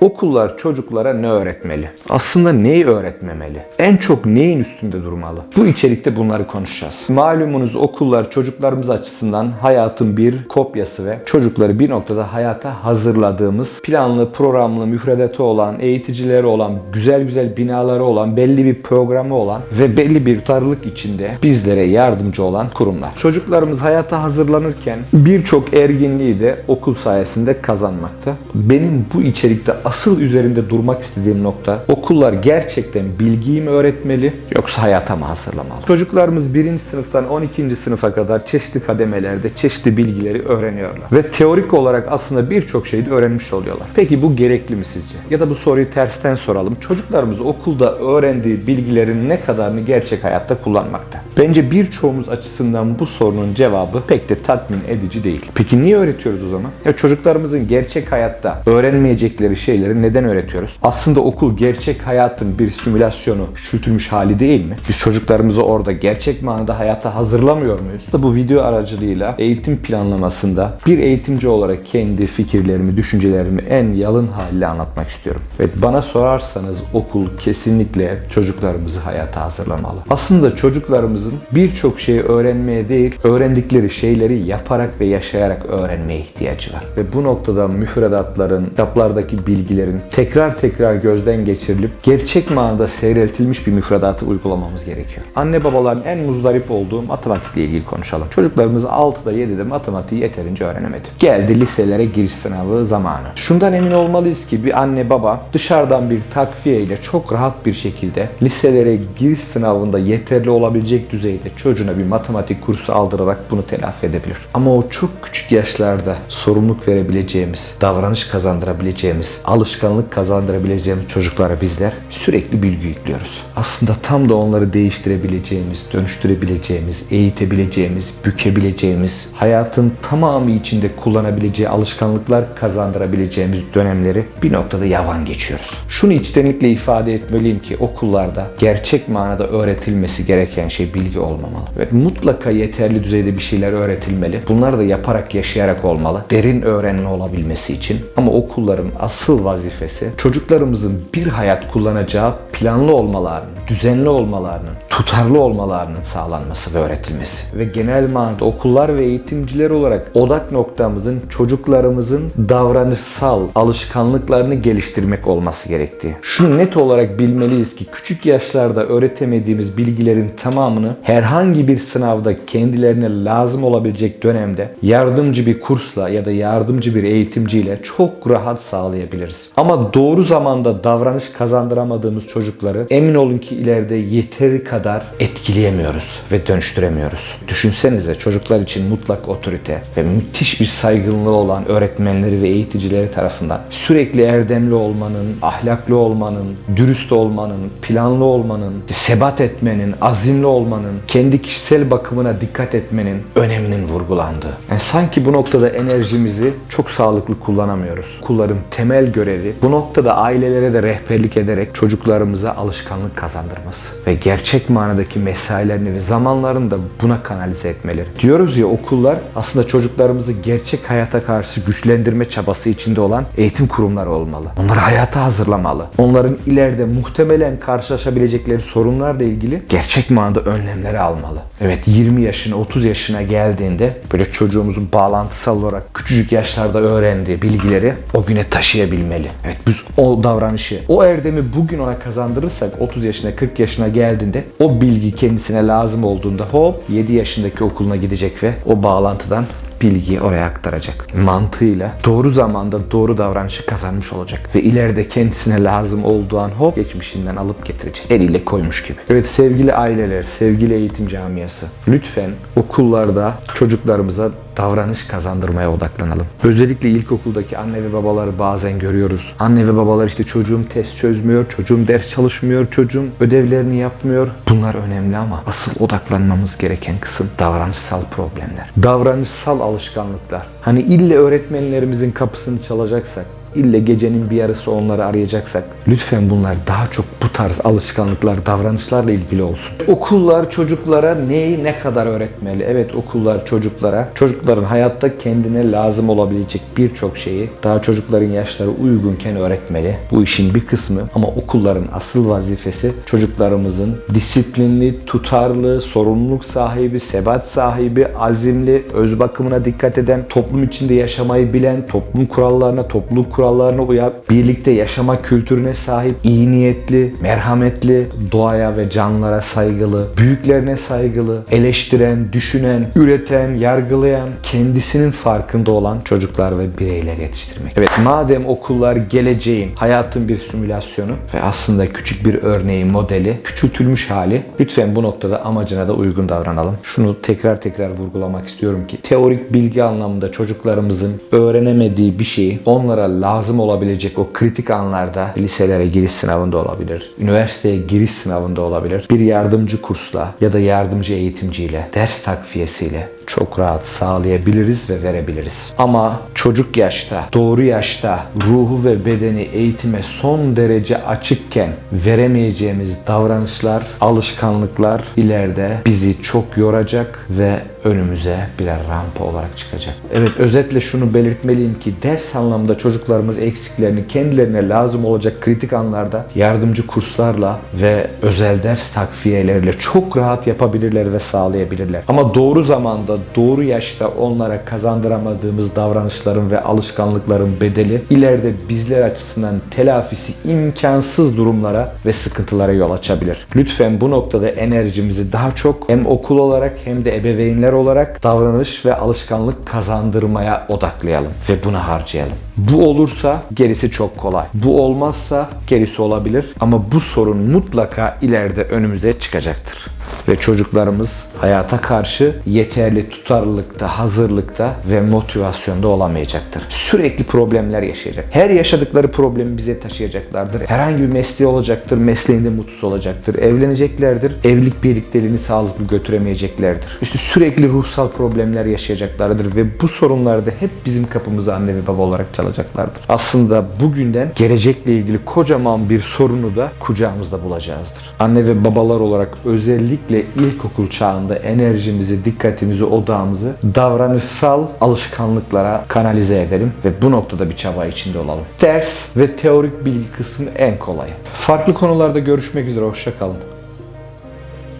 Okullar çocuklara ne öğretmeli? Aslında neyi öğretmemeli? En çok neyin üstünde durmalı? Bu içerikte bunları konuşacağız. Malumunuz okullar çocuklarımız açısından hayatın bir kopyası ve çocukları bir noktada hayata hazırladığımız planlı, programlı, müfredatı olan, eğiticileri olan, güzel güzel binaları olan, belli bir programı olan ve belli bir tutarlılık içinde bizlere yardımcı olan kurumlar. Çocuklarımız hayata hazırlanırken birçok erginliği de okul sayesinde kazanmakta. Benim bu içerikte asıl üzerinde durmak istediğim nokta okullar gerçekten bilgiyi mi öğretmeli yoksa hayata mı hazırlamalı? Çocuklarımız 1. sınıftan 12. sınıfa kadar çeşitli kademelerde çeşitli bilgileri öğreniyorlar. Ve teorik olarak aslında birçok şeyi de öğrenmiş oluyorlar. Peki bu gerekli mi sizce? Ya da bu soruyu tersten soralım. Çocuklarımız okulda öğrendiği bilgilerin ne kadarını gerçek hayatta kullanmakta? Bence birçoğumuz açısından bu sorunun cevabı pek de tatmin edici değil. Peki niye öğretiyoruz o zaman? Ya çocuklarımızın gerçek hayatta öğrenmeyecekleri şeyleri neden öğretiyoruz? Aslında okul gerçek hayatın bir simülasyonu, küçültülmüş hali değil mi? Biz çocuklarımızı orada gerçek manada hayata hazırlamıyor muyuz? Bu video aracılığıyla eğitim planlamasında bir eğitimci olarak kendi fikirlerimi, düşüncelerimi en yalın haliyle anlatmak istiyorum. Evet bana sorarsanız okul kesinlikle çocuklarımızı hayata hazırlamalı. Aslında çocuklarımızın birçok şeyi öğrenmeye değil, öğrendikleri şeyleri yaparak ve yaşayarak öğrenmeye ihtiyacı var. Ve bu noktada müfredatların, kitaplardaki bilgilerin tekrar tekrar gözden geçirilip gerçek manada seyreltilmiş bir müfredatı uygulamamız gerekiyor. Anne babaların en muzdarip olduğu matematikle ilgili konuşalım. Çocuklarımız 6'da 7'de matematiği yeterince öğrenemedi. Geldi liselere giriş sınavı zamanı. Şundan emin olmalıyız ki bir anne baba dışarıdan bir takviye ile çok rahat bir şekilde liselere giriş sınavında yeterli olabilecek düzeyde çocuğuna bir matematik kursu aldırarak bunu telafi edebilir. Ama o çok küçük yaşlarda sorumluluk verebileceğimiz, davranış kazandırabileceğimiz, alışkanlık kazandırabileceğimiz çocuklara bizler sürekli bilgi yüklüyoruz. Aslında tam da onları değiştirebileceğimiz, dönüştürebileceğimiz, eğitebileceğimiz, bükebileceğimiz, hayatın tamamı içinde kullanabileceği alışkanlıklar kazandırabileceğimiz dönemleri bir noktada yavan geçiyoruz. Şunu içtenlikle ifade etmeliyim ki okullarda gerçek manada öğretilmesi gereken şey bilgi olmamalı. Ve mutlaka yeterli düzeyde bir şeyler öğretilmeli. Bunlar da yaparak, yaşayarak olmalı. Derin öğrenme olabilmesi için. Ama okulların asıl vazifesi. Çocuklarımızın bir hayat kullanacağı planlı olmalarının, düzenli olmalarının, tutarlı olmalarının sağlanması ve öğretilmesi. Ve genel manada okullar ve eğitimciler olarak odak noktamızın çocuklarımızın davranışsal alışkanlıklarını geliştirmek olması gerektiği. Şunu net olarak bilmeliyiz ki küçük yaşlarda öğretemediğimiz bilgilerin tamamını herhangi bir sınavda kendilerine lazım olabilecek dönemde yardımcı bir kursla ya da yardımcı bir eğitimciyle çok rahat sağlayabiliriz. Ama doğru zamanda davranış kazandıramadığımız çocukları emin olun ki ileride yeteri kadar etkileyemiyoruz ve dönüştüremiyoruz. Düşünsenize çocuklar için mutlak otorite ve müthiş bir saygınlığı olan öğretmenleri ve eğiticileri tarafından sürekli erdemli olmanın, ahlaklı olmanın, dürüst olmanın, planlı olmanın, sebat etmenin, azimli olmanın, kendi kişisel bakımına dikkat etmenin öneminin vurgulandığı. Yani sanki bu noktada enerjimizi çok sağlıklı kullanamıyoruz. Kulların temel görevi bu noktada ailelere de rehberlik ederek çocuklarımıza alışkanlık kazandırması ve gerçek manadaki mesailerini ve zamanlarını da buna kanalize etmeleri. Diyoruz ya okullar aslında çocuklarımızı gerçek hayata karşı güçlendirme çabası içinde olan eğitim kurumları olmalı. Onları hayata hazırlamalı. Onların ileride muhtemelen karşılaşabilecekleri sorunlarla ilgili gerçek manada önlemleri almalı. Evet 20 yaşına 30 yaşına geldiğinde böyle çocuğumuzun bağlantısal olarak küçücük yaşlarda öğrendiği bilgileri o güne taşıyabilmeli. Evet biz o davranışı, o erdemi bugün ona kazandırırsak 30 yaşına 40 yaşına geldiğinde o bilgi kendisine lazım olduğunda hop 7 yaşındaki okuluna gidecek ve o bağlantıdan bilgiyi oraya aktaracak. Mantığıyla doğru zamanda doğru davranışı kazanmış olacak. Ve ileride kendisine lazım olduğu an hop geçmişinden alıp getirecek. Eliyle koymuş gibi. Evet sevgili aileler, sevgili eğitim camiası. Lütfen okullarda çocuklarımıza davranış kazandırmaya odaklanalım. Özellikle ilkokuldaki anne ve babaları bazen görüyoruz. Anne ve babalar işte çocuğum test çözmüyor, çocuğum ders çalışmıyor, çocuğum ödevlerini yapmıyor. Bunlar önemli ama asıl odaklanmamız gereken kısım davranışsal problemler. Davranışsal alışkanlıklar. Hani ille öğretmenlerimizin kapısını çalacaksak, ille gecenin bir yarısı onları arayacaksak lütfen bunlar daha çok bu tarz alışkanlıklar, davranışlarla ilgili olsun. Okullar çocuklara neyi ne kadar öğretmeli? Evet okullar çocuklara, çocukların hayatta kendine lazım olabilecek birçok şeyi daha çocukların yaşları uygunken öğretmeli. Bu işin bir kısmı ama okulların asıl vazifesi çocuklarımızın disiplinli, tutarlı, sorumluluk sahibi, sebat sahibi, azimli, öz bakımına dikkat eden, toplum içinde yaşamayı bilen, toplum kurallarına, topluluk kurallarına uyan, birlikte yaşama kültürüne sahip, iyi niyetli, merhametli, doğaya ve canlılara saygılı, büyüklerine saygılı, eleştiren, düşünen, üreten, yargılayan, kendisinin farkında olan çocuklar ve bireyler yetiştirmek. Evet madem okullar geleceğin, hayatın bir simülasyonu ve aslında küçük bir örneği, modeli, küçültülmüş hali lütfen bu noktada amacına da uygun davranalım. Şunu tekrar tekrar vurgulamak istiyorum ki teorik bilgi anlamında çocuklarımızın öğrenemediği bir şeyi onlara lazım olabilecek o kritik anlarda liselere giriş sınavında olabilir, üniversiteye giriş sınavında olabilir, bir yardımcı kursla ya da yardımcı eğitimciyle, ders takviyesiyle çok rahat sağlayabiliriz ve verebiliriz. Ama çocuk yaşta, doğru yaşta ruhu ve bedeni eğitime son derece açıkken veremeyeceğimiz davranışlar, alışkanlıklar ileride bizi çok yoracak ve önümüze birer rampa olarak çıkacak. Evet özetle şunu belirtmeliyim ki ders anlamda çocuklarımız eksiklerini kendilerine lazım olacak kritik anlarda yardımcı kurslarla ve özel ders takviyeleriyle çok rahat yapabilirler ve sağlayabilirler. Ama doğru zamanda, doğru yaşta onlara kazandıramadığımız davranışların ve alışkanlıkların bedeli ileride bizler açısından telafisi imkansız durumlara ve sıkıntılara yol açabilir. Lütfen bu noktada enerjimizi daha çok hem okul olarak hem de ebeveynler olarak davranış ve alışkanlık kazandırmaya odaklayalım ve buna harcayalım. Bu olursa gerisi çok kolay. Bu olmazsa gerisi olabilir ama bu sorun mutlaka ileride önümüze çıkacaktır. Ve çocuklarımız hayata karşı yeterli tutarlılıkta, hazırlıkta ve motivasyonda olamayacaktır. Sürekli problemler yaşayacak. Her yaşadıkları problemi bize taşıyacaklardır. Herhangi bir mesleği olacaktır, mesleğinde mutsuz olacaktır. Evleneceklerdir, evlilik birlikteliğini sağlıklı götüremeyeceklerdir. İşte sürekli ruhsal problemler yaşayacaklardır ve bu sorunlar da hep bizim kapımıza anne ve baba olarak çalacaklardır. Aslında bugünden gelecekle ilgili kocaman bir sorunu da kucağımızda bulacağızdır. Anne ve babalar olarak özellikle ilkokul çağında enerjimizi, dikkatimizi, odağımızı davranışsal alışkanlıklara kanalize edelim ve bu noktada bir çaba içinde olalım. Ders ve teorik bilgi kısmı en kolayı. Farklı konularda görüşmek üzere, hoşçakalın.